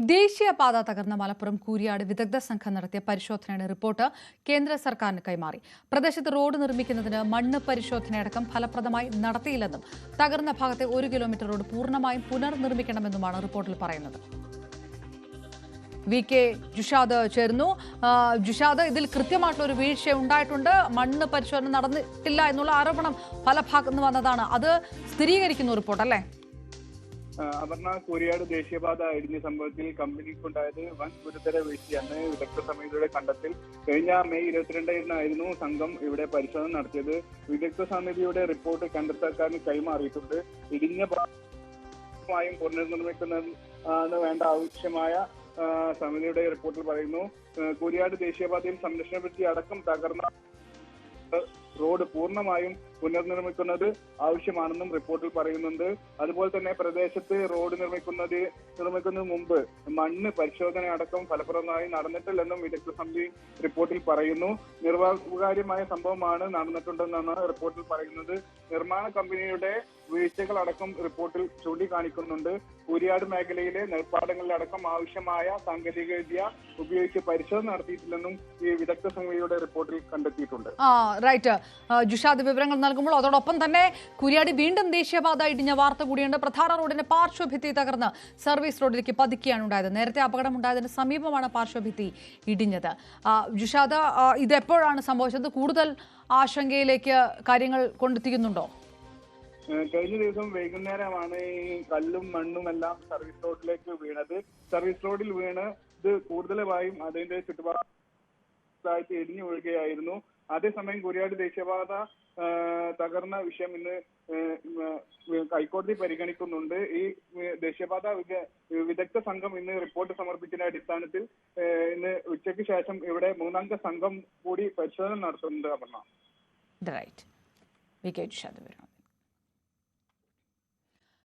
ദേശീയപാത തകർന്ന മലപ്പുറം കൂരിയാട് വിദഗ്ധ സംഘം നടത്തിയ പരിശോധനയുടെ റിപ്പോർട്ട് കേന്ദ്ര സർക്കാരിന് കൈമാറി. പ്രദേശത്ത് റോഡ് നിർമ്മിക്കുന്നതിന് മണ്ണ് പരിശോധനയടക്കം ഫലപ്രദമായി നടത്തിയില്ലെന്നും തകർന്ന ഭാഗത്തെ ഒരു കിലോമീറ്റർ റോഡ് പൂർണമായും പുനർനിർമ്മിക്കണമെന്നുമാണ് റിപ്പോർട്ടിൽ പറയുന്നത്. വി കെ ജുഷാദ് ചേരുന്നു. ജുഷാദ് ഇതിൽ കൃത്യമായിട്ടുള്ള ഒരു വീഴ്ച ഉണ്ടായിട്ടുണ്ട്. മണ്ണ് പരിശോധന നടന്നിട്ടില്ല എന്നുള്ള ആരോപണം പല ഭാഗത്തുനിന്ന് വന്നതാണ്. അത് സ്ഥിരീകരിക്കുന്നു റിപ്പോർട്ട് അല്ലേ? അപർണ കോരിയാട് ദേശീയപാത ഇടിഞ്ഞ സംഭവത്തിൽ കമ്പനിക്കുണ്ടായത് വൻ ഗുരുതര വീഴ്ചയാണ്. വിദഗ്ധ സമിതിയുടെ കണ്ടെത്തൽ കഴിഞ്ഞ മെയ് ഇരുപത്തിരണ്ടായിരുന്നു സംഘം ഇവിടെ പരിശോധന നടത്തിയത്. വിദഗ്ധ സമിതിയുടെ റിപ്പോർട്ട് കേന്ദ്ര സർക്കാരിന് കൈമാറിയിട്ടുണ്ട്. ഇടിഞ്ഞ ഭാഗമായും പുനർനിർമ്മിക്കുന്നതിന് വേണ്ട ആവശ്യമായ സമിതിയുടെ റിപ്പോർട്ടിൽ പറയുന്നു. കൂരിയാട് ദേശീയപാതയിൽ സംരക്ഷണ ഭിത്തി അടക്കം തകർന്ന റോഡ് പൂർണമായും പുനർനിർമ്മിക്കുന്നത് ആവശ്യമാണെന്നും റിപ്പോർട്ടിൽ പറയുന്നുണ്ട്. അതുപോലെ തന്നെ പ്രദേശത്ത് റോഡ് നിർമ്മിക്കുന്നത് നിർമ്മിക്കുന്നതിന് മുമ്പ് മണ്ണ് പരിശോധന അടക്കം ഫലപ്രദമായി നടന്നിട്ടില്ലെന്നും വിദഗ്ധ സമിതി റിപ്പോർട്ടിൽ പറയുന്നു. നിർവാഹകാര്യമായ സംഭവമാണ് നടന്നിട്ടുണ്ടെന്നാണ് റിപ്പോർട്ടിൽ പറയുന്നത്. നിർമ്മാണ കമ്പനിയുടെ വീഴ്ചകളടക്കം റിപ്പോർട്ടിൽ ചൂണ്ടിക്കാണിക്കുന്നുണ്ട്. കൂരിയാട് മേഖലയിലെ നെൽപ്പാടങ്ങളിലടക്കം ആവശ്യമായ സാങ്കേതികവിദ്യ ഉപയോഗിച്ച് പരിശോധന നടത്തിയിട്ടില്ലെന്നും ഈ വിദഗ്ധ സമിതിയുടെ റിപ്പോർട്ടിൽ കണ്ടെത്തിയിട്ടുണ്ട്. റൈറ്റ്. ജുഷാദ് വിവരങ്ങൾ നൽകുമ്പോൾ അതോടൊപ്പം തന്നെ കുര്യാടി വീണ്ടും ദേശീയപാത ഇടിഞ്ഞ വാർത്ത കൂടിയുണ്ട്. പ്രധാന റോഡിന്റെ പാർശ്വഭിത്തി തകർന്ന് സർവീസ് റോഡിലേക്ക് പതിക്കുകയാണ് ഉണ്ടായത്. നേരത്തെ അപകടം ഉണ്ടായതിന് സമീപമാണ് പാർശ്വഭിത്തി ഇടിഞ്ഞത്. ജുഷാദ് ഇതെപ്പോഴാണ് സംഭവിച്ചത്? കൂടുതൽ ആശങ്കയിലേക്ക് കാര്യങ്ങൾ കൊണ്ടെത്തിക്കുന്നുണ്ടോ? കഴിഞ്ഞ ദിവസം വൈകുന്നേരമാണ് ഈ കല്ലും മണ്ണും എല്ലാം സർവീസ് റോഡിലേക്ക് വീണത്. സർവീസ് റോഡിൽ വീണ് ഇത് കൂടുതലായും അതിന്റെ ചുറ്റുപാടായിട്ട് ഇടിഞ്ഞു വീഴുകയായിരുന്നു. അതേസമയം കുരിയാട് ദേശീയപാത തകർന്ന വിഷയം ഇന്ന് ഹൈക്കോടതി പരിഗണിക്കുന്നുണ്ട്. ഈ ദേശീയപാത വിദഗ്ധ സംഘം ഇന്ന് റിപ്പോർട്ട് സമർപ്പിച്ചതിന്റെ അടിസ്ഥാനത്തിൽ ഇന്ന് ഉച്ചയ്ക്ക് ശേഷം ഇവിടെ മൂന്നംഗ സംഘം കൂടി പരിശോധന നടത്തുന്നുണ്ട് അപർണ.